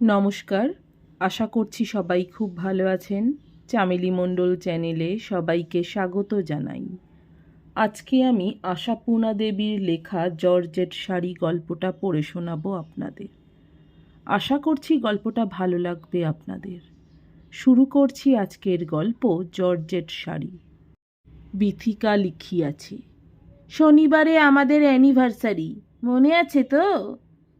নমস্কার। আশা করছি সবাই খুব ভালো আছেন। চামেলি মণ্ডল চ্যানেলে সবাইকে স্বাগত জানাই। আজকে আমি আশাপূর্ণা দেবীর লেখা জর্জেট শাড়ি গল্পটা পড়ে শোনাবো আপনাদের। আশা করছি গল্পটা ভালো লাগবে আপনাদের। শুরু করছি আজকের গল্প জর্জেট শাড়ি। বিথিকা লিখিয়াছে, শনিবারে আমাদের অ্যানিভার্সারি মনে আছে তো?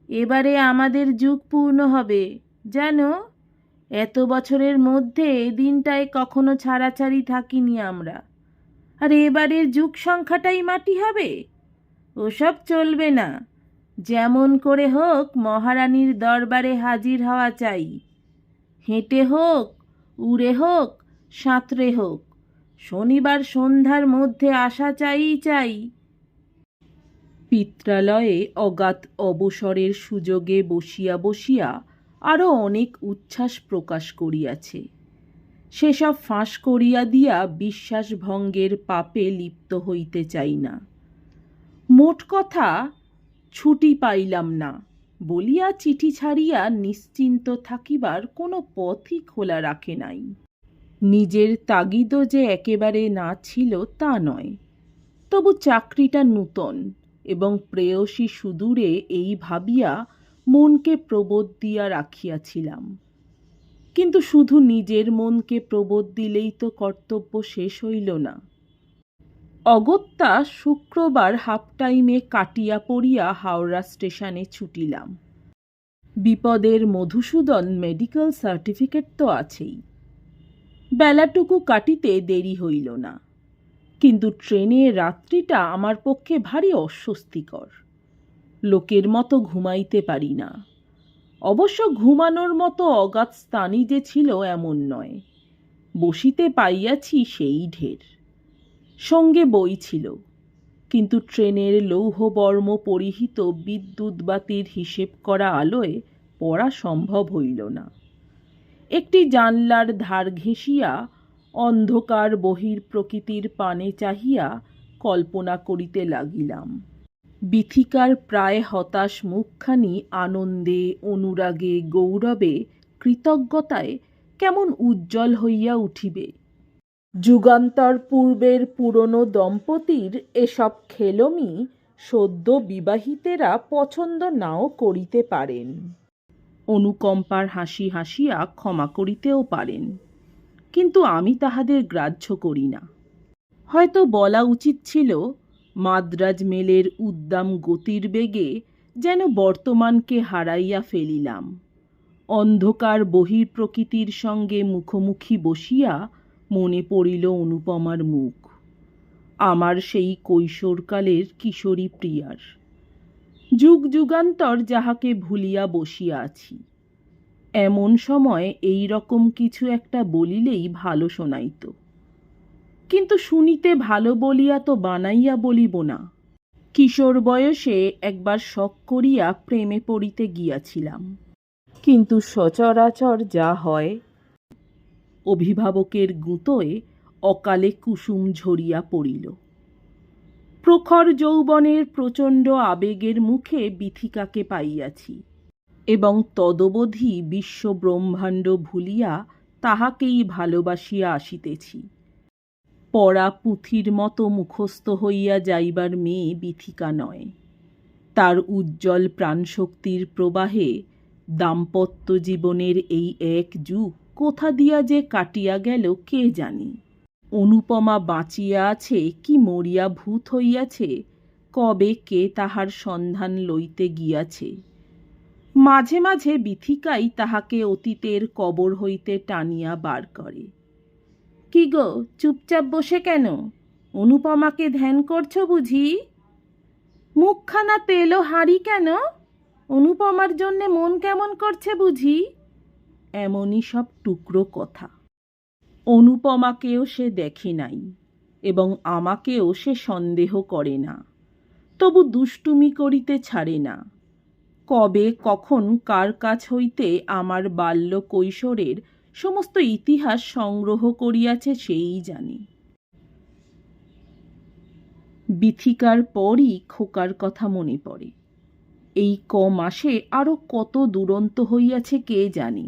এবারে আমাদের যুগ পূর্ণ হবে। জানো, এত বছরের মধ্যে এই দিনটায় কখনো ছাড়াছাড়ি থাকিনি আমরা। আর এবারের যুগ সংখ্যাটাই মাটি হবে। ওসব চলবে না। যেমন করে হোক মহারানীর দরবারে হাজির হওয়া চাই। হেঁটে হোক, উড়ে হোক, সাঁতরে হোক, শনিবার সন্ধ্যার মধ্যে আসা চাই চাই। পিত্রালয়ে অগাধ অবসরের সুযোগে বসিয়া বসিয়া আরও অনেক উচ্ছ্বাস প্রকাশ করিয়াছে। সেসব ফাঁস করিয়া দিয়া বিশ্বাসভঙ্গের পাপে লিপ্ত হইতে চাই না। মোট কথা, ছুটি পাইলাম না বলিয়া চিঠি ছাড়িয়া নিশ্চিন্ত থাকিবার কোনো পথই খোলা রাখে নাই। নিজের তাগিদও যে একেবারে না ছিল তা নয়। তবু চাকরিটা নূতন এবং প্রেয়সী সুদূরে এই ভাবিয়া মনকে প্রবোধ দিয়া রাখিয়াছিলাম। কিন্তু শুধু নিজের মনকে প্রবোধ দিলেই তো কর্তব্য শেষ হইল না। অগত্যা শুক্রবার হাফ টাইমে কাটিয়া পড়িয়া হাওড়া স্টেশনে ছুটিলাম। বিপদের মধুসূদন মেডিকেল সার্টিফিকেট তো আছেই। বেলাটুকু কাটিতে দেরি হইল না। কিন্তু ট্রেনে রাত্রিটা আমার পক্ষে ভারী অস্বস্তিকর। লোকের মতো ঘুমাইতে পারি না। অবশ্য ঘুমানোর মতো অগাধ স্থানই যে ছিল এমন নয়। বসিতে পাইয়াছি সেই ঢের। সঙ্গে বই ছিল। কিন্তু ট্রেনের লৌহবর্ম পরিহিত বিদ্যুৎ বাতির হিসেব করা আলোয় পড়া সম্ভব হইল না। একটি জানলার ধার ঘেঁষিয়া অন্ধকার বহির প্রকৃতির পানে চাহিয়া কল্পনা করিতে লাগিলাম। বিথিকার প্রায় হতাশ মুখখানি আনন্দে, অনুরাগে, গৌরবে, কৃতজ্ঞতায় কেমন উজ্জ্বল হইয়া উঠিবে। যুগান্তর পূর্বের পুরনো দম্পতির এসব খেলমি সদ্য বিবাহিতেরা পছন্দ নাও করিতে পারেন। অনুকম্পার হাসি হাসিয়া ক্ষমা করিতেও পারেন। কিন্তু আমি তাহাদের গ্রাহ্য করি না। হয়তো বলা উচিত ছিল, মাদ্রাজ মেলের উদ্দাম গতির বেগে যেন বর্তমানকে হারাইয়া ফেলিলাম। অন্ধকার বহির প্রকৃতির সঙ্গে মুখোমুখি বসিয়া মনে পড়িল অনুপমার মুখ। আমার সেই কৈশোরকালের কিশোরী প্রিয়ার। যুগ যুগান্তর যাহাকে ভুলিয়া বসিয়া আছি। এমন সময় এই রকম কিছু একটা বলিলেই ভালো শোনাইত। কিন্তু শুনিতে ভালো বলিয়া তো বানাইয়া বলিব না। কিশোর বয়সে একবার শখ করিয়া প্রেমে পড়িতে গিয়াছিলাম। কিন্তু সচরাচর যা হয়, অভিভাবকের গুঁতোয় অকালে কুসুম ঝরিয়া পড়িল। প্রখর যৌবনের প্রচণ্ড আবেগের মুখে বিথিকাকে পাইয়াছি। এবং তদবধি বিশ্বব্রহ্মাণ্ড ভুলিয়া তাহাকেই ভালোবাসিয়া আসিতেছি। পড়া পুঁথির মতো মুখস্থ হইয়া যাইবার মেয়ে বিথিকা নয়। তার উজ্জ্বল প্রাণশক্তির প্রবাহে দাম্পত্য জীবনের এই এক যুগ কোথা দিয়া যে কাটিয়া গেল কে জানি। অনুপমা বাঁচিয়া আছে কি মরিয়া ভূত হইয়াছে, কবে কে তাহার সন্ধান লইতে গিয়াছে। মাঝে মাঝে বিথিকাই তাহাকে অতীতের কবর হইতে টানিয়া বার করে। কি গো, চুপচাপ বসে কেন? অনুপমাকে ধ্যান করছ বুঝি? মুখখানা তেলো হাঁড়ি কেন? অনুপমার জন্যে মন কেমন করছে বুঝি? এমনই সব টুকরো কথা। অনুপমাকেও সে দেখে নাই এবং আমাকেও সে সন্দেহ করে না। তবু দুষ্টুমি করিতে ছাড়ে না। কবে, কখন, কার কাছ হইতে আমার বাল্য কৈশোরের সমস্ত ইতিহাস সংগ্রহ করিয়াছে সেই জানি। বিথিকার পরই খোকার কথা মনে পড়ে। এই ক মাসে আরও কত দুরন্ত হইয়াছে কে জানি।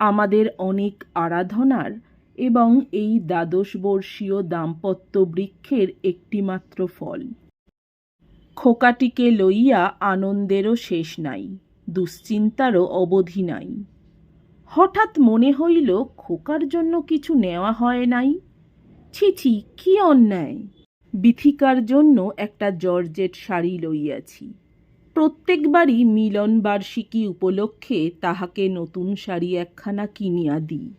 আমাদের অনেক আরাধনার এবং এই দ্বাদশবর্ষীয় দাম্পত্য বৃক্ষের একটিমাত্র ফল। খোকাটিকে লইয়া আনন্দেরও শেষ নাই, দুশ্চিন্তারও অবধি নাই। হঠাৎ মনে হইল, খোকার জন্য কিছু নেওয়া হয় নাই। ছি ছি, কি অন্যায়! বিথিকার জন্য একটা জর্জেট শাড়ি লইয়াছি। প্রত্যেকবারই মিলন বার্ষিকী উপলক্ষে তাহাকে নতুন শাড়ি একখানা কিনিয়া দিই।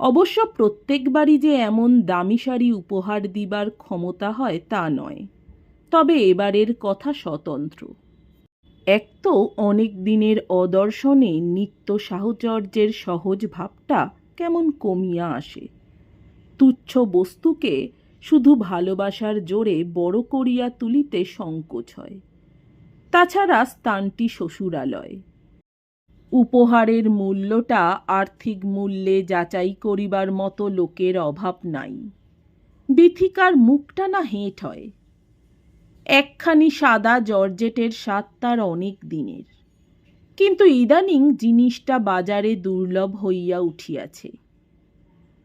অবশ্য প্রত্যেকবারই যে এমন দামি শাড়ি উপহার দিবার ক্ষমতা হয় তা নয়। তবে এবারের কথা স্বতন্ত্র। এক তো অনেক দিনের অদর্শনে নিত্য সাহচর্যের সহজ ভাবটা কেমন কমিয়া আসে। তুচ্ছ বস্তুকে শুধু ভালোবাসার জোরে বড় করিয়া তুলিতে সংকোচ হয়। তাছাড়া স্থানটি শ্বশুরালয়। উপহারের মূল্যটা আর্থিক মূল্যে যাচাই করিবার মতো লোকের অভাব নাই। বিথিকার মুখটা না হেঁট হয়। একখানি সাদা জর্জেটের স্বাদ তার অনেক দিনের। কিন্তু ইদানিং জিনিসটা বাজারে দুর্লভ হইয়া উঠিয়াছে।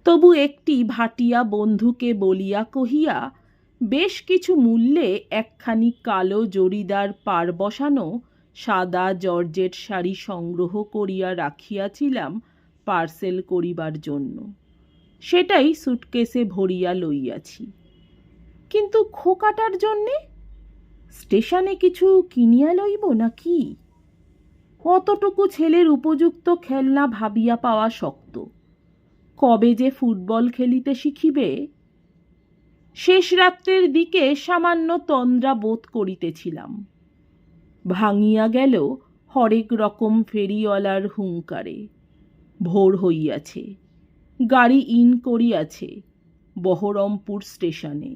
তবু একটি ভাটিয়া বন্ধুকে বলিয়া কহিয়া, বেশ কিছু মূল্যে একখানি কালো জরিদার পার বসানো সাদা জর্জেট শাড়ি সংগ্রহ করিয়া রাখিয়াছিলাম পার্সেল করিবার জন্য। সেটাই সুটকেসে ভরিয়া লইয়াছি। কিন্তু খোকাটার জন্যে স্টেশনে কিছু কিনিয়া লইব না কি অতটুকু ছেলের উপযুক্ত খেলনা ভাবিয়া পাওয়া শক্ত। কবে যে ফুটবল খেলিতে শিখিবে? শেষ রাত্রের দিকে সামান্য তন্দ্রা বোধ করিতেছিলাম। ভাঙিয়া গেল হরেক রকম ফেরিওয়ালার হুঙ্কারে। ভোর হইয়াছে। গাড়ি ইন করিয়াছে বহরমপুর স্টেশনে।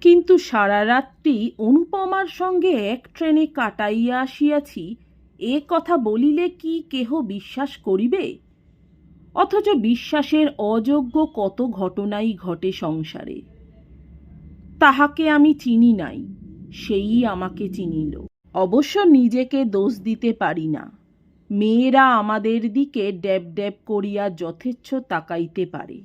কিন্তু সারা রাত্রি অনুপমার সঙ্গে এক ট্রেনে কাটাইয়া আসিয়াছি। এ কথা বলিলে কি কেহ বিশ্বাস করিবে? অথচ বিশ্বাসের অযোগ্য কত ঘটনাই ঘটে সংসারে। তাহাকে আমি চিনি নাই, সেই আমাকে চিনিল। অবশ্য নিজেকে দোষ দিতে পারি না। মেয়েরা আমাদের দিকে ড্যাব ড্যাব করিয়া যথেচ্ছ তাকাইতে পারে।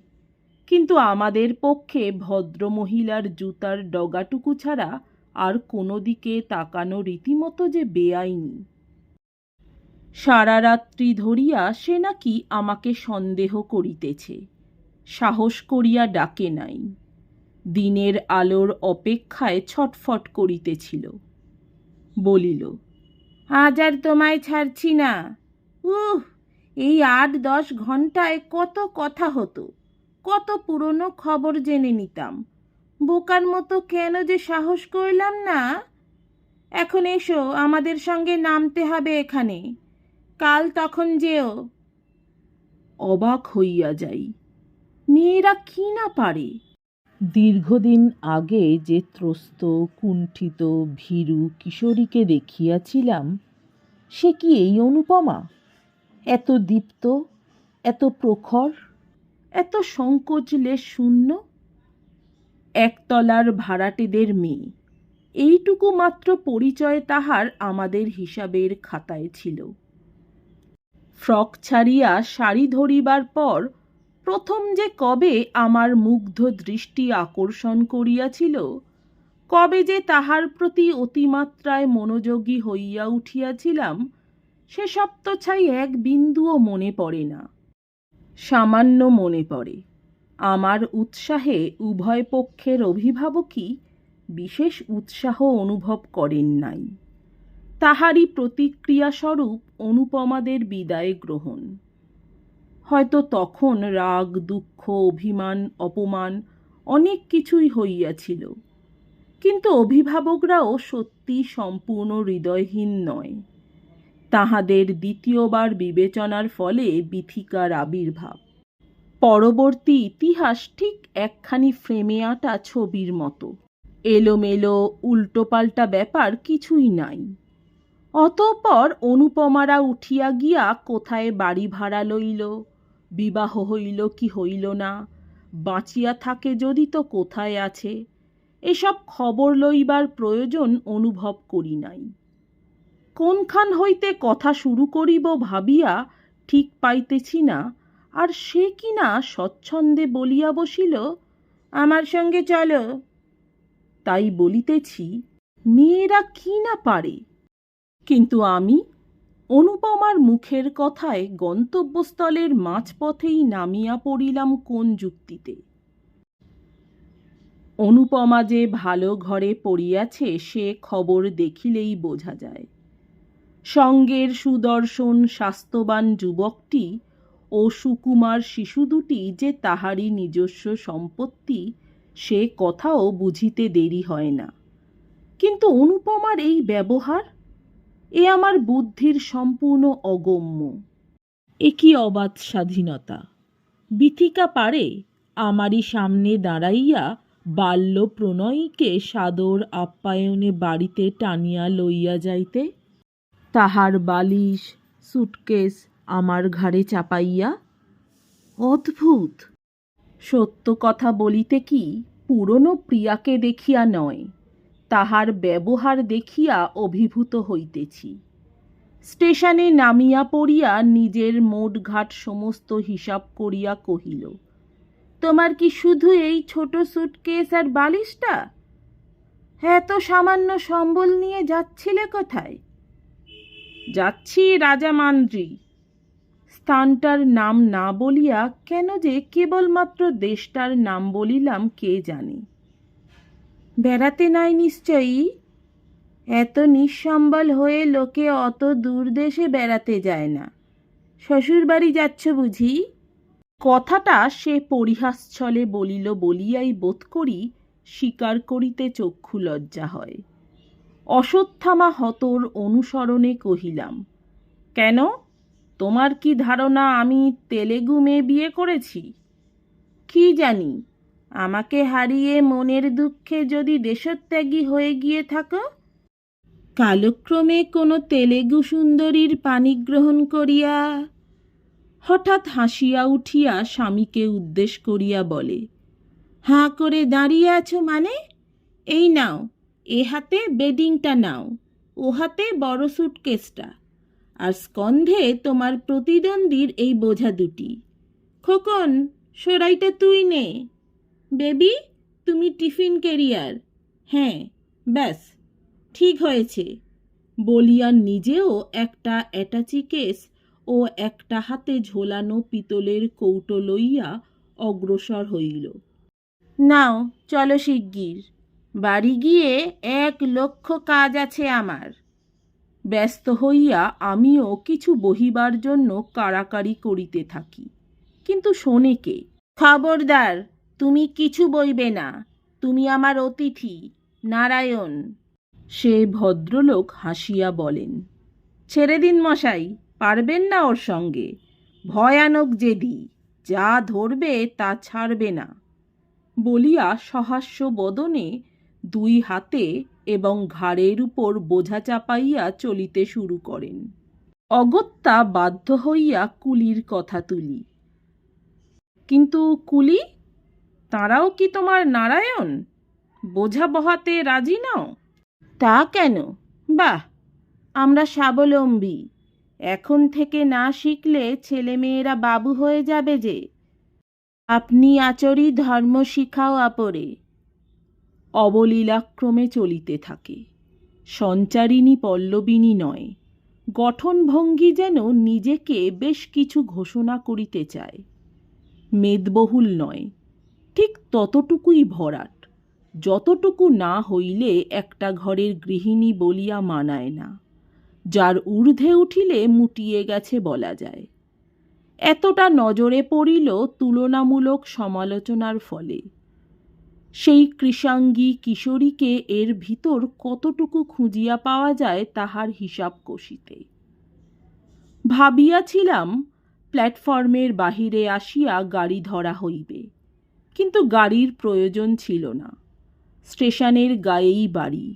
কিন্তু আমাদের পক্ষে ভদ্রমহিলার জুতার ডগাটুকু ছাড়া আর কোনো দিকে তাকানো রীতিমতো যে বেআইনি। সারা রাত্রি ধরিয়া সে নাকি আমাকে সন্দেহ করিতেছে, সাহস করিয়া ডাকে নাই। দিনের আলোর অপেক্ষায় ছটফট করিতেছিল। বলিল, আজ আর তোমায় ছাড়ছি না। উহ, এই আট দশ ঘন্টায় কত কথা হতো। কত পুরনো খবর জেনে নিতাম। বোকার মতো কেন যে সাহস করলাম না? এখন এসো, আমাদের সঙ্গে নামতে হবে এখানে। কাল তখন যেও। অবাক হইয়া যাই। মেয়েরা কি না পারে? দীর্ঘদিন আগে যে ত্রস্ত, কুণ্ঠিত, ভীরু কিশোরীকে দেখিয়াছিলাম, সে কি এই অনুপমা? এত দীপ্ত, এত প্রখর? এত সংকোচলে শূন্য? একতলার ভাড়াটেদের মেয়ে। এইটুকু মাত্র পরিচয় তাহার আমাদের হিসাবের খাতায় ছিল। ফ্রক ছাড়িয়া শাড়ি ধরিবার পর প্রথম যে কবে আমার মুগ্ধ দৃষ্টি আকর্ষণ করিয়াছিল, কবে যে তাহার প্রতি অতিমাত্রায় মনোযোগী হইয়া উঠিয়াছিলাম সেসব তো ছাই এক বিন্দুও মনে পড়ে না। সামান্য মনে পড়ে। আমার উৎসাহে উভয় পক্ষের অভিভাবকই বিশেষ উৎসাহ অনুভব করেন নাই। তাহারই প্রতিক্রিয়াস্বরূপ অনুপমাদের বিদায় গ্রহণ। হয়তো তখন রাগ, দুঃখ, অভিমান, অপমান অনেক কিছুই হইয়াছিল, কিন্তু অভিভাবকরাও সত্যি সম্পূর্ণ হৃদয়হীন নয়। তাহাদের দ্বিতীয়বার বিবেচনার ফলে বিথিকার আবির্ভাব। পরবর্তী ইতিহাস ঠিক একখানি ফ্রেমে আঁটা ছবির মতো। এলোমেলো, উল্টোপাল্টা ব্যাপার কিছুই নাই। অতঃপর অনুপমারা উঠিয়া গিয়া কোথায় বাড়ি ভাড়া লইল, বিবাহ হইল কি হইল না, বাঁচিয়া থাকে যদি তো কোথায় আছে, এসব খবর লইবার প্রয়োজন অনুভব করি নাই। কোনখান হইতে কথা শুরু করিব ভাবিয়া ঠিক পাইতেছি না, আর সে কিনা স্বচ্ছন্দে বলিয়া বসিল, আমার সঙ্গে চলো। তাই বলিতেছি, মেয়েরা কি না পারে? কিন্তু আমি অনুপমার মুখের কথায় গন্তব্যস্থলের মাঝপথেই নামিয়া পড়িলাম কোন যুক্তিতে? অনুপমা যে ভালো ঘরে পড়িয়াছে সে খবর দেখিলেই বোঝা যায়। সঙ্গের সুদর্শন স্বাস্থ্যবান যুবকটি ও সুকুমার শিশু দুটি যে তাহারই নিজস্ব সম্পত্তি, সে কথাও বুঝিতে দেরি হয় না। কিন্তু অনুপমার এই ব্যবহার, এ আমার বুদ্ধির সম্পূর্ণ অগম্য। এ কি অবাধ স্বাধীনতা? বিথিকা পারে আমারই সামনে দাঁড়াইয়া বাল্য প্রণয়ীকে সাদর আপ্যায়নে বাড়িতে টানিয়া লইয়া যাইতে। তাহার বালিশ, সুটকেস আমার ঘাড়ে চাপাইয়া। অদ্ভুত! সত্য কথা বলিতে কি পুরনো প্রিয়াকে দেখিয়া নয়, তাহার ব্যবহার দেখিয়া অভিভূত হইতেছি। স্টেশনে নামিয়া পড়িয়া নিজের মোটঘাট সমস্ত হিসাব করিয়া কহিল, তোমার কি শুধু এই ছোট সুটকেস আর বালিশটা? এত সামান্য সম্বল নিয়ে যাচ্ছিলে কোথায়? যাচ্ছি রাজা মান্দ্রি। স্থানটার নাম না বলিয়া কেন যে কেবলমাত্র দেশটার নাম বলিলাম কে জানে। বেড়াতে নাই নিশ্চয়ই? এত নিঃসম্বল হয়ে লোকে অত দূর দেশে বেড়াতে যায় না। শ্বশুর বাড়ি যাচ্ছ বুঝি? কথাটা সে পরিহাসছলে বলিল বলিয়াই বোধ করি স্বীকার করিতে চক্ষু লজ্জা হয়। অশ্বত্থামা হতর অনুসরণে কহিলাম, কেন? তোমার কি ধারণা আমি তেলেগু মেয়ে বিয়ে করেছি? কি জানি, আমাকে হারিয়ে মনের দুঃখে যদি দেশত্যাগী হয়ে গিয়ে থাকো? কালক্রমে কোনো তেলেগু সুন্দরীর পানি গ্রহণ করিয়া হঠাৎ হাসিয়া উঠিয়া স্বামীকে উদ্দেশ করিয়া বলে, হাঁ করে দাঁড়িয়ে আছো মানে? এই নাও এ হাতে বেডিংটা নাও, ও হাতে বড় সুটকেসটা আর স্কন্ধে তোমার প্রতিদ্বন্দ্বীর এই বোঝা দুটি। খোকন সরাইটা তুই নে। বেবি, তুমি টিফিন ক্যারিয়ার হ্যাঁ ব্যাস, ঠিক হয়েছে। বলিয়া নিজেও একটা অ্যাটাচি কেস ও একটা হাতে ঝোলানো পিতলের কৌটো লইয়া অগ্রসর হইল। নাও, চলো শিগগির। বাড়ি গিয়ে এক লক্ষ কাজ আছে আমার। ব্যস্ত হইয়া আমিও কিছু বহিবার জন্য কাড়াকাড়ি করিতে থাকি। কিন্তু শোনে কে? খবরদার, তুমি কিছু বইবে না। তুমি আমার অতিথি, নারায়ণ। সে ভদ্রলোক হাসিয়া বলেন, ছেড়ে দিন মশাই, পারবেন না ওর সঙ্গে। ভয়ানক জেদি, যা ধরবে তা ছাড়বে না। বলিয়া সহাস্য বদনে দুই হাতে এবং ঘাড়ের উপর বোঝা চাপাইয়া চলিতে শুরু করেন। অগত্যা বাধ্য হইয়া কুলির কথা তুলি। কিন্তু কুলি, তারাও কি তোমার নারায়ণ? বোঝা বহাতে রাজি নাও? তা কেন? বাহ, আমরা স্বাবলম্বী। এখন থেকে না শিখলে ছেলেমেয়েরা বাবু হয়ে যাবে যে। আপনি আচরি ধর্ম শিখাও আপরে। অবলীলাক্রমে চলিতে থাকে। সঞ্চারিণী পল্লবিনী নয়, গঠনভঙ্গি যেন নিজেকে বেশ কিছু ঘোষণা করিতে চায়। মেদবহুল নয়, ঠিক ততটুকুই ভরাট, যতটুকু না হইলে একটা ঘরের গৃহিণী বলিয়া মানায় না, যার ঊর্ধ্বে উঠিলে মুটিয়ে গেছে বলা যায়। এতটা নজরে পড়িল তুলনামূলক সমালোচনার ফলে। সেই কৃষাঙ্গী কিশোরীকে এর ভিতর কতটুকু খুঁজিয়া পাওয়া যায় তাহার হিসাব কষিতে। ভাবিয়াছিলাম প্ল্যাটফর্মের বাহিরে আসিয়া গাড়ি ধরা হইবে, কিন্তু গাড়ির প্রয়োজন ছিল না। স্টেশনের গায়েই বাড়ি।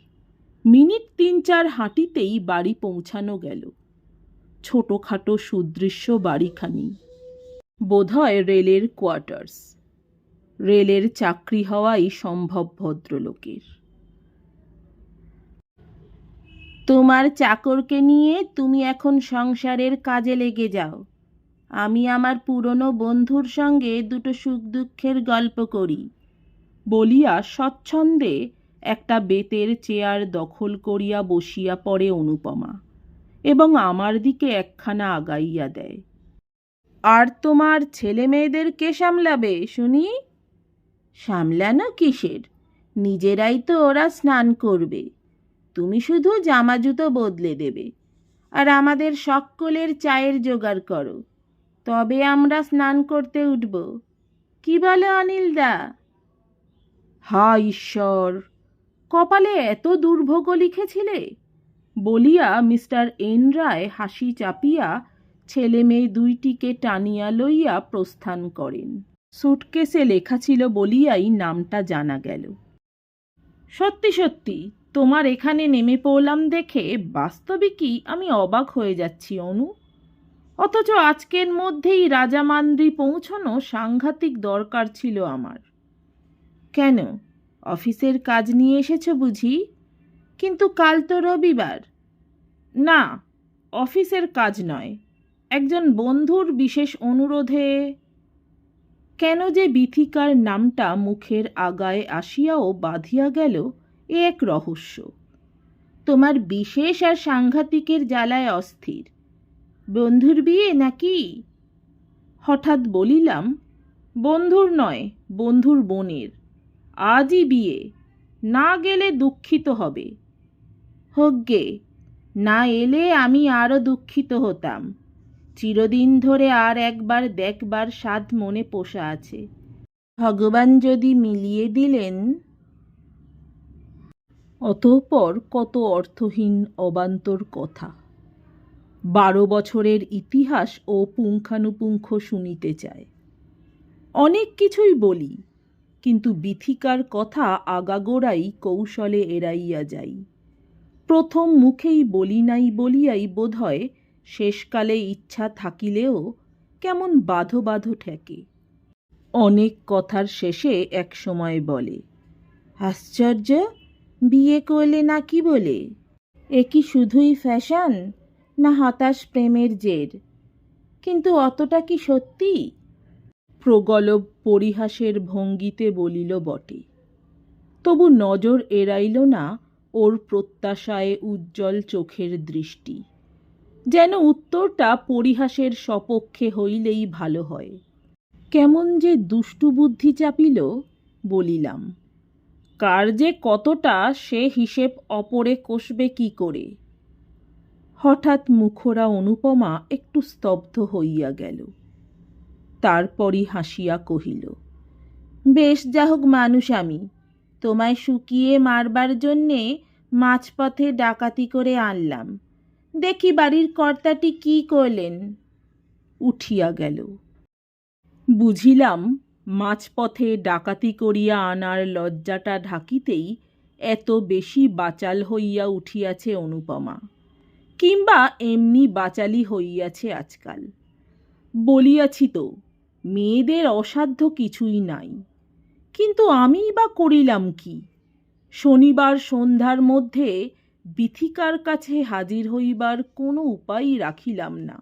মিনিট তিন চার হাঁটিতেই বাড়ি পৌঁছানো গেল। ছোটোখাটো সুদৃশ্য বাড়িখানি। বোধহয় রেলের কোয়ার্টার্স। রেলের চাকরি হওয়াই সম্ভব ভদ্রলোকের। তোমার চাকরকে নিয়ে তুমি এখন সংসারের কাজে লেগে যাও। আমি আমার পুরনো বন্ধুর সঙ্গে দুটো সুখ দুঃখের গল্প করি। বলিয়া স্বচ্ছন্দে একটা বেতের চেয়ার দখল করিয়া বসিয়া পড়ে অনুপমা এবং আমার দিকে একখানা আগাইয়া দেয়। আর তোমার ছেলে মেয়েদের কে সামলাবে, শুনি? সামলানো কিসের? নিজেরাই তো ওরা স্নান করবে। তুমি শুধু জামা জুতো বদলে দেবে। আর আমাদের সকলের চায়ের জোগাড় করো। তবে আমরা স্নান করতে উঠব। কি বলে অনিলদা হা ঈশ্বর! কপালে এত দুর্ভোগ লিখেছিলে? বলিয়া মিস্টার এন রায় হাসি চাপিয়া ছেলে মেয়ে দুইটিকে টানিয়া লইয়া প্রস্থান করেন। সুটকেসে লেখা ছিল বলিয়াই নামটা জানা গেল। সত্যি সত্যি, তোমার এখানে নেমে পড়লাম দেখে বাস্তবিকই আমি অবাক হয়ে যাচ্ছি, অনু। অথচ আজকের মধ্যেই রাজামান্দ্রি পৌঁছানো সাংঘাতিক দরকার ছিল আমার। কেন? অফিসের কাজ নিয়ে এসেছ বুঝি? কিন্তু কাল তো রবিবার। না, অফিসের কাজ নয়। একজন বন্ধুর বিশেষ অনুরোধে কেন যে বিথিকার নামটা মুখের আগায় আসিয়াও বাঁধিয়া গেল, এ এক রহস্য। তোমার বিশেষ আর সাংঘাতিকের জ্বালায় অস্থির। বন্ধুর বিয়ে নাকি? হঠাৎ বলিলাম, বন্ধুর নয়, বন্ধুর বোনের। আজই বিয়ে, না গেলে দুঃখিত হবে। হোক গে না এলে আমি আরও দুঃখিত হতাম। চিরদিন ধরে আর একবার দেখবার স্বাদ মনে পোষা আছে। ভগবান যদি মিলিয়ে দিলেন, অতঃপর কত অর্থহীন অবান্তর কথা। বারো বছরের ইতিহাস ও পুঙ্খানুপুঙ্খ শুনিতে চায়। অনেক কিছুই বলি, কিন্তু বিথিকার কথা আগাগোড়াই কৌশলে এড়াইয়া যাই। প্রথম মুখেই বলি নাই বলিয়াই বোধহয় শেষকালে ইচ্ছা থাকিলেও কেমন বাধো বাধো ঠেকে। অনেক কথার শেষে এক সময় বলে, আশ্চর্য, বিয়ে করলে না কি বলে? এ কি শুধুই ফ্যাশন, না হতাশ প্রেমের জের? কিন্তু অতটা কি সত্যি? প্রগলভ পরিহাসের ভঙ্গিতে বলিল বটে, তবু নজর এড়াইল না ওর প্রত্যাশায় উজ্জ্বল চোখের দৃষ্টি। যেন উত্তরটা পরিহাসের সপক্ষে হইলেই ভালো হয়। কেমন যে দুষ্টু বুদ্ধি চাপিল, বলিলাম, কার যে কতটা সে হিসেব অপরে কষবে কি করে? হঠাৎ মুখরা অনুপমা একটু স্তব্ধ হইয়া গেল। তারপরই হাসিয়া কহিল, বেশ যা হোক মানুষ আমি, তোমায় শুকিয়ে মারবার জন্যে মাঝপথে ডাকাতি করে আনলাম। দেখি বাড়ির কর্তাটি কি করলেন। উঠিয়া গেল। বুঝিলাম, মাঝপথে ডাকাতি করিয়া আনার লজ্জাটা ঢাকিতেই এত বেশি বাচাল হইয়া উঠিয়াছে অনুপমা, কিংবা এমনি বাচালি হইয়াছে আজকাল। বলিয়াছি তো, মেয়েদের অসাধ্য কিছুই নাই, কিন্তু আমিই বা করিলাম কি? শনিবার সন্ধ্যার মধ্যে বিথিকার কাছে হাজির হইবার কোনো উপায়ই রাখিলাম না।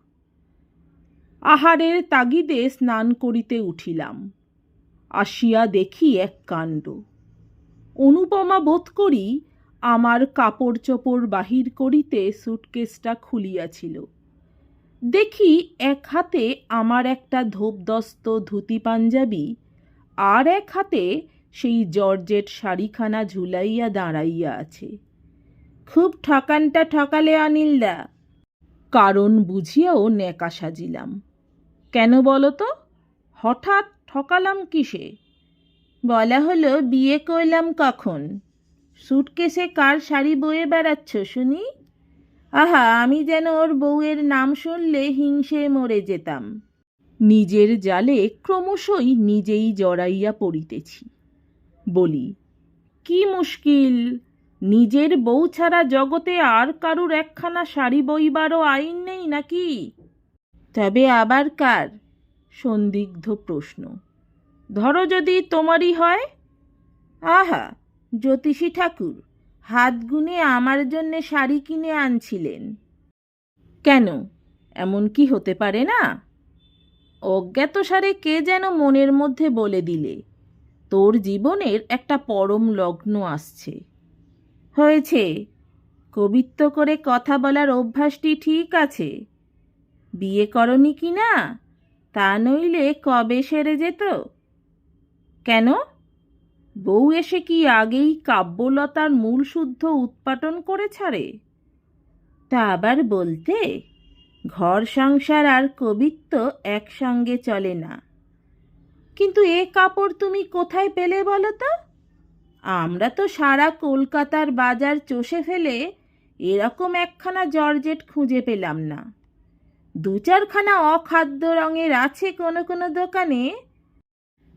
আহারের তাগিদে স্নান করিতে উঠিলাম। আসিয়া দেখি এক কাণ্ড। অনুপমা বোধ করি আমার কাপড় চোপড় বাহির করিতে সুটকেসটা খুলিয়াছিল। দেখি এক হাতে আমার একটা ধোপদস্ত ধুতি পাঞ্জাবি আর এক হাতে সেই জর্জেট শাড়িখানা ঝুলাইয়া দাঁড়াইয়া আছে। খুব ঠকানটা ঠকালে অনিলদা। কারণ বুঝিয়াও ন্যাকা সাজিলাম। কেন বলো তো? হঠাৎ ঠকালাম কিসে? বলা হলো, বিয়ে করলাম কখন? সুটকেসে কার শাড়ি বয়ে বেড়াচ্ছ শুনি? আহা, আমি যেন ওর বউয়ের নাম শুনলে হিংসে মরে যেতাম। নিজের জালে ক্রমশই নিজেই জড়াইয়া পড়িতেছি। বলি, কি মুশকিল! নিজের বউ ছাড়া জগতে আর কারুর একখানা শাড়ি বইবারও আইন নেই নাকি? তবে আবার কার? সন্দিগ্ধ প্রশ্ন। ধরো যদি তোমারই হয়। আহা, জ্যোতিষী ঠাকুর, হাত গুনে আমার জন্যে শাড়ি কিনে আনছিলেন। কেন? এমন কি হতে পারে না? অজ্ঞাত সারে কে যেন মনের মধ্যে বলে দিলে, তোর জীবনের একটা পরম লগ্ন আসছে। হয়েছে। কবিত্ব করে কথা বলার অভ্যাসটি ঠিক আছে। বিয়ে করনি কি না? তা নইলে কবে সেরে যেত? কেন? বউ এসে কি আগেই কাব্যলতার মূল শুদ্ধ উৎপাটন করে ছাড়ে তা আবার বলতে, ঘর সংসার আর কবিত্ব একসঙ্গে চলে না। কিন্তু এ কাপড় তুমি কোথায় পেলে বলো তো? আমরা তো সারা কলকাতার বাজার চষে ফেলে এরকম একখানা জর্জেট খুঁজে পেলাম না। দু চারখানা অখাদ্য রঙের আছে কোনো কোনো দোকানে।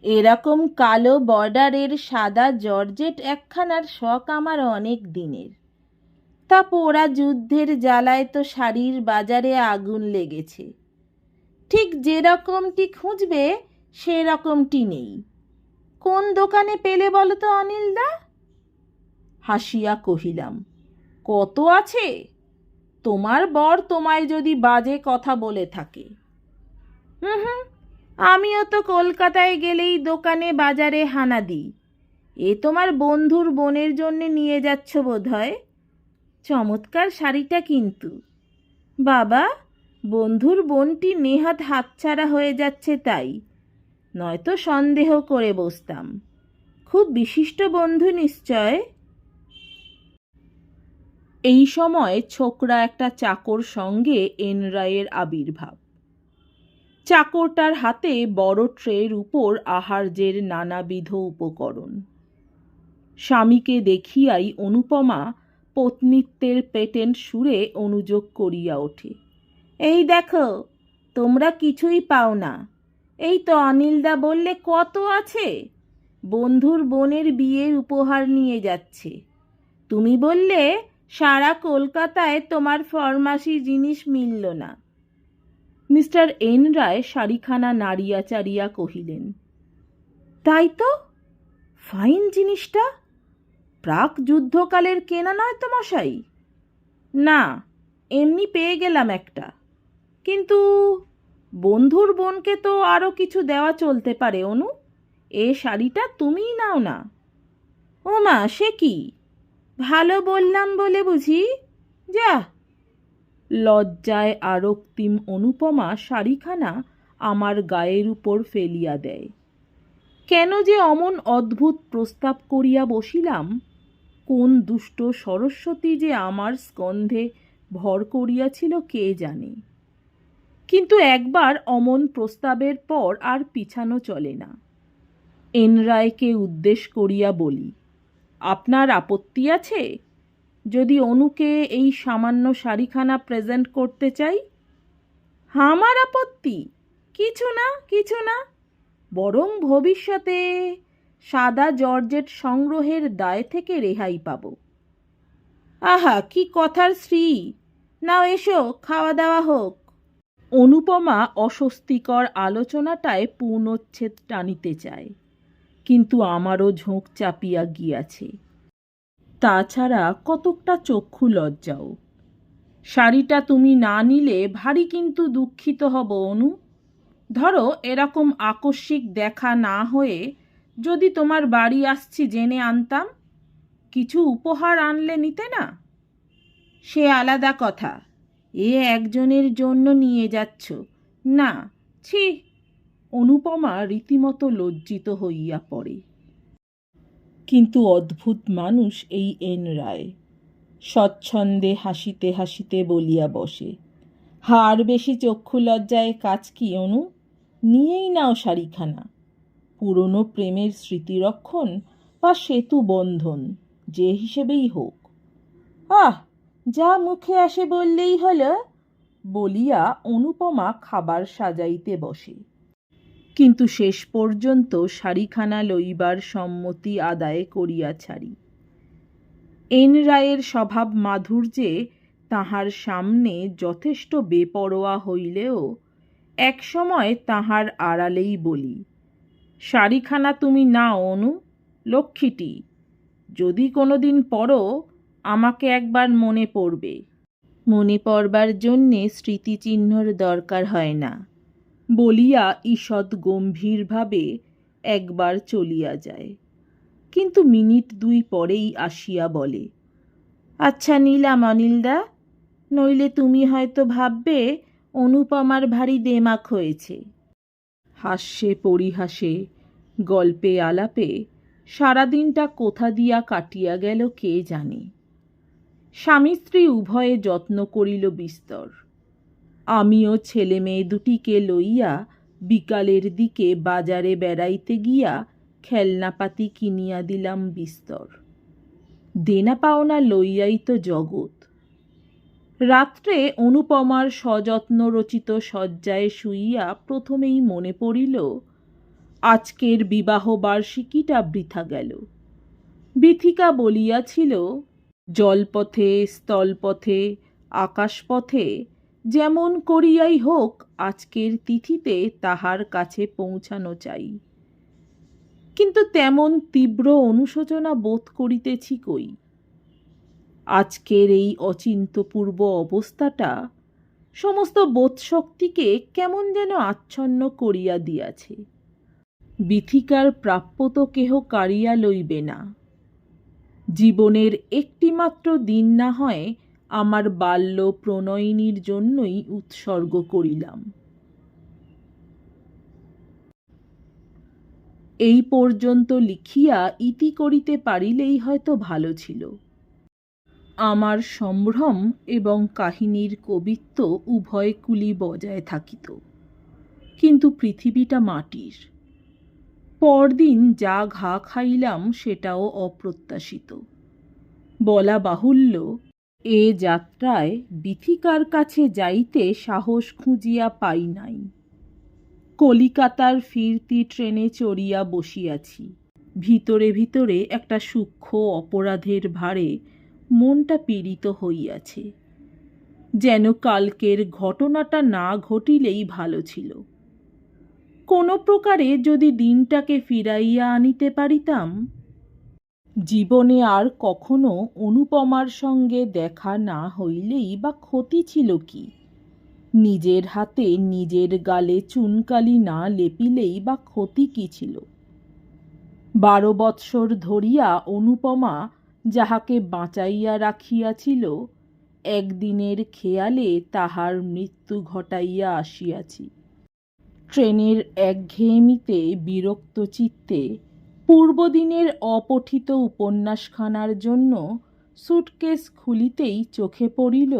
এরকম কালো বর্ডারের সাদা জর্জেট একখানার শখ আমার অনেক দিনের। তা পোড়া যুদ্ধের জ্বালায় তো শাড়ির বাজারে আগুন লেগেছে। ঠিক যেরকমটি খুঁজবে, সেরকমটি নেই। কোন দোকানে পেলে বলো তো অনিলদা? হাসিয়া কহিলাম, কত আছে? তোমার বর তোমায় যদি বাজে কথা বলে থাকে। হুম হুম, আমিও তো কলকাতায় গেলেই দোকানে বাজারে হানা দিই। এ তোমার বন্ধুর বোনের জন্যে নিয়ে যাচ্ছ বোধ হয় চমৎকার শাড়িটা কিন্তু। বাবা, বন্ধুর বোনটি নেহাত হাতছাড়া হয়ে যাচ্ছে তাই। নয়তো সন্দেহ করে বসতাম। খুব বিশিষ্ট বন্ধু নিশ্চয়? এই সময় ছোকরা একটা চাকর সঙ্গে এন রায়ের আবির্ভাব। চাকরটার হাতে বড় ট্রের উপর আহার্যের নানাবিধ উপকরণ। স্বামীকে দেখিয়াই অনুপমা পত্নীত্বের পেটেন্ট সুরে অনুযোগ করিয়া ওঠে। এই দেখো, তোমরা কিছুই পাও না। এই তো অনিলদা বললে, কত আছে? বন্ধুর বোনের বিয়ের উপহার নিয়ে যাচ্ছে। তুমি বললে, সারা কলকাতায় তোমার ফরমাসি জিনিস মিলল না। মিস্টার এন রায় শাড়িখানা নাড়িয়া চাড়িয়া কহিলেন, তাই তো? ফাইন জিনিসটা? প্রাক যুদ্ধকালের কেনা নয় তো মশাই? না, এমনি পেয়ে গেলাম একটা। কিন্তু বন্ধুর বোনকে তো আরও কিছু দেওয়া চলতে পারে, অনু। এ শাড়িটা তুমিই নাও না। ও মা, সে কি? ভালো বললাম বলে বুঝি? যা। লজ্জায় আরক্তিম অনুপমা শাড়িখানা আমার গায়ের উপর ফেলিয়া দেয়। কেন যে অমন অদ্ভুত প্রস্তাব করিয়া বসিলাম, কোন দুষ্ট সরস্বতী যে আমার স্কন্ধে ভর করিয়াছিল কে জানে। কিন্তু একবার অমন প্রস্তাবের পর আর পিছানো চলে না। এন রায়কে উদ্দেশ করিয়া বলি, আপনার আপত্তি আছে? যদি অনুকে এই সামান্য শাড়িখানা প্রেজেন্ট করতে চাই? আমার আপত্তি? কিছু না কিছু না। বরং ভবিষ্যতে সাদা জর্জেট সংগ্রহের দায় থেকে রেহাই পাব। আহা, কি কথার শ্রী নাও এসো, খাওয়া দাওয়া হোক। অনুপমা অস্বস্তিকর আলোচনাটায় পূর্ণচ্ছেদ টানিতে চায়, কিন্তু আমারও ঝোঁক চাপিয়া গিয়াছে। তাছাড়া কতকটা চক্ষু লজ্জাও। শাড়িটা তুমি না নিলে ভারী কিন্তু দুঃখিত হব অনু। ধরো এরকম আকস্মিক দেখা না হয়ে যদি তোমার বাড়ি আসছি জেনে আনতাম, কিছু উপহার আনলে নিতে না? সে আলাদা কথা। এ একজনের জন্য নিয়ে যাচ্ছ। না, ছি। অনুপমা রীতিমতো লজ্জিত হইয়া পড়ে। কিন্তু অদ্ভুত মানুষ এই এন রায়। স্বচ্ছন্দে হাসিতে হাসিতে বলিয়া বসে। হার বেশি চক্ষু লজ্জায় কাজ কি, অনু? নিয়েই নাও শাড়িখানা। পুরনো প্রেমের স্মৃতিরক্ষণ বা সেতু বন্ধন, যে হিসেবেই হোক। আহ! যা মুখে আসে বললেই হলো, বলিয়া অনুপমা খাবার সাজাইতে বসে। কিন্তু শেষ পর্যন্ত শাড়িখানা লইবার সম্মতি আদায় করিয়া ছাড়ি। এন রায়ের স্বভাব মাধুর্যে তাহার সামনে যথেষ্ট বেপরোয়া হইলেও একসময় তাহার আড়ালেই বলি, শাড়িখানা তুমি নাও অনু, লক্ষ্মীটি, যদি কোনো দিন পড়ো আমাকে একবার মনে পড়বে। মনে পড়বার জন্যে স্মৃতিচিহ্নর দরকার হয় না। বলিয়া ঈষৎ গম্ভীরভাবে একবার চলিয়া যায়। কিন্তু মিনিট দুই পরেই আসিয়া বলে আচ্ছা নিলাম, অনিলদা, নইলে তুমি হয়তো ভাববে অনুপমার ভারী দেমাক হয়েছে। হাস্যে পরিহাসে, গল্পে আলাপে সারাদিনটা কোথা দিয়া কাটিয়া গেল কে জানে। স্বামী স্ত্রী উভয়ে যত্ন করিল বিস্তর। আমিও ছেলে মেয়ে দুটিকে লইয়া বিকালের দিকে বাজারে বেড়াইতে গিয়া খেলনাপাতি কিনিয়া দিলাম বিস্তর। দেনা পাওনা লইয়াই তো জগৎ। রাত্রে অনুপমার সযত্ন রচিত শয্যায় শুইয়া প্রথমেই মনে পড়িল, আজকের বিবাহ বার্ষিকীটা বৃথা গেল। বিথিকা বলিয়াছিল জলপথে, স্থলপথে, আকাশপথে, যেমন করিয়াই হোক আজকের তিথিতে তাহার কাছে পৌঁছানো চাই। কিন্তু তেমন তীব্র অনুশোচনা বোধ করিতেছি কই? আজকের এই অচিন্তপূর্ব অবস্থাটা সমস্ত বোধশক্তিকে কেমন যেন আচ্ছন্ন করিয়া দিয়াছে। বিথিকার প্রাপ্য তো কেহ কাড়িয়া লইবে না। জীবনের একটিমাত্র দিন না হয় আমার বাল্য প্রণয়িনীর জন্যই উৎসর্গ করিলাম। এই পর্যন্ত লিখিয়া ইতি করিতে পারিলেই হয়তো ভালো ছিল। আমার সম্ভ্রম এবং কাহিনীর কবিত্ব উভয় কুলি বজায় থাকিত। কিন্তু পৃথিবীটা মাটির। পরদিন যা ঘা খাইলাম সেটাও অপ্রত্যাশিত। বলা বাহুল্য, এ যাত্রায় বিথিকার কাছে যাইতে সাহস খুঁজিয়া পাই নাই। কলিকাতার ফিরতি ট্রেনে চড়িয়া বসিয়াছি। ভিতরে ভিতরে একটা সূক্ষ্ম অপরাধের ভারে মনটা পীড়িত হইয়াছে। যেন কালকের ঘটনাটা না ঘটিলেই ভালো ছিল। কোনো প্রকারে যদি দিনটাকে ফিরাইয়া আনিতে পারিতাম, জীবনে আর কখনো অনুপমার সঙ্গে দেখা না হইলেই বা ক্ষতি ছিল কি? নিজের হাতে নিজের গালে চুনকালি না লেপিলেই বা ক্ষতি কি ছিল? বারো বৎসর ধরিয়া অনুপমা যাহাকে বাঁচাইয়া রাখিয়াছিল, একদিনের খেয়ালে তাহার মৃত্যু ঘটাইয়া আসিয়াছি। ট্রেনের একঘেয়েমিতে বিরক্ত চিত্তে পূর্বদিনের অপঠিত উপন্যাসখানার জন্য সুটকেস খুলিতেই চোখে পড়িল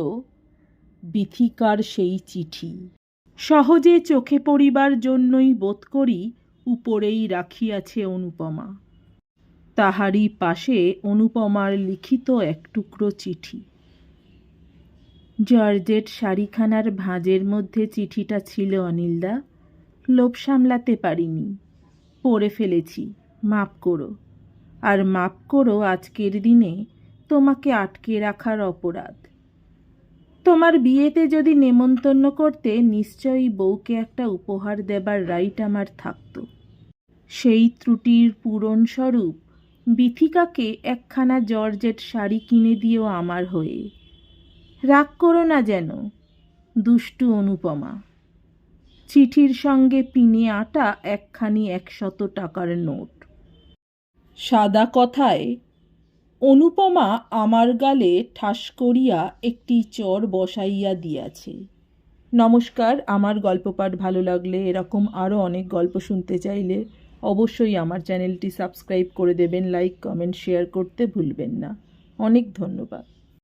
বিথিকার সেই চিঠি। সহজে চোখে পড়িবার জন্যই বোধ করি উপরেই রাখিয়াছে অনুপমা। তাহারই পাশে অনুপমার লিখিত এক টুকরো চিঠি। জর্জেট শাড়িখানার ভাঁজের মধ্যে চিঠিটা ছিল, অনিলদা। লোভ সামলাতে পারিনি। পড়ে ফেলেছি, মাপ করো। আর মাপ করো আজকের দিনে তোমাকে আটকে রাখার অপরাধ। তোমার বিয়েতে যদি নেমন্তন্ন করতে নিশ্চয়ই বউকে একটা উপহার দেবার রাইট আমার থাকতো। সেই ত্রুটির পূরণস্বরূপ বিথিকাকে একখানা জর্জেট শাড়ি কিনে দিও আমার হয়ে। রাগ করো না যেন, দুষ্টু অনুপমা। চিঠির সঙ্গে পিনে আটা, একখানি একশত টাকার নোট। সাদা কথায়, অনুপমা আমার গালে ঠাস করিয়া একটি চর বসাইয়া দিয়াছে। নমস্কার, আমার গল্প পাঠ ভালো লাগলে এরকম আরও অনেক গল্প শুনতে চাইলে অবশ্যই আমার চ্যানেলটি সাবস্ক্রাইব করে দেবেন, লাইক, কমেন্ট, শেয়ার করতে ভুলবেন না। অনেক ধন্যবাদ।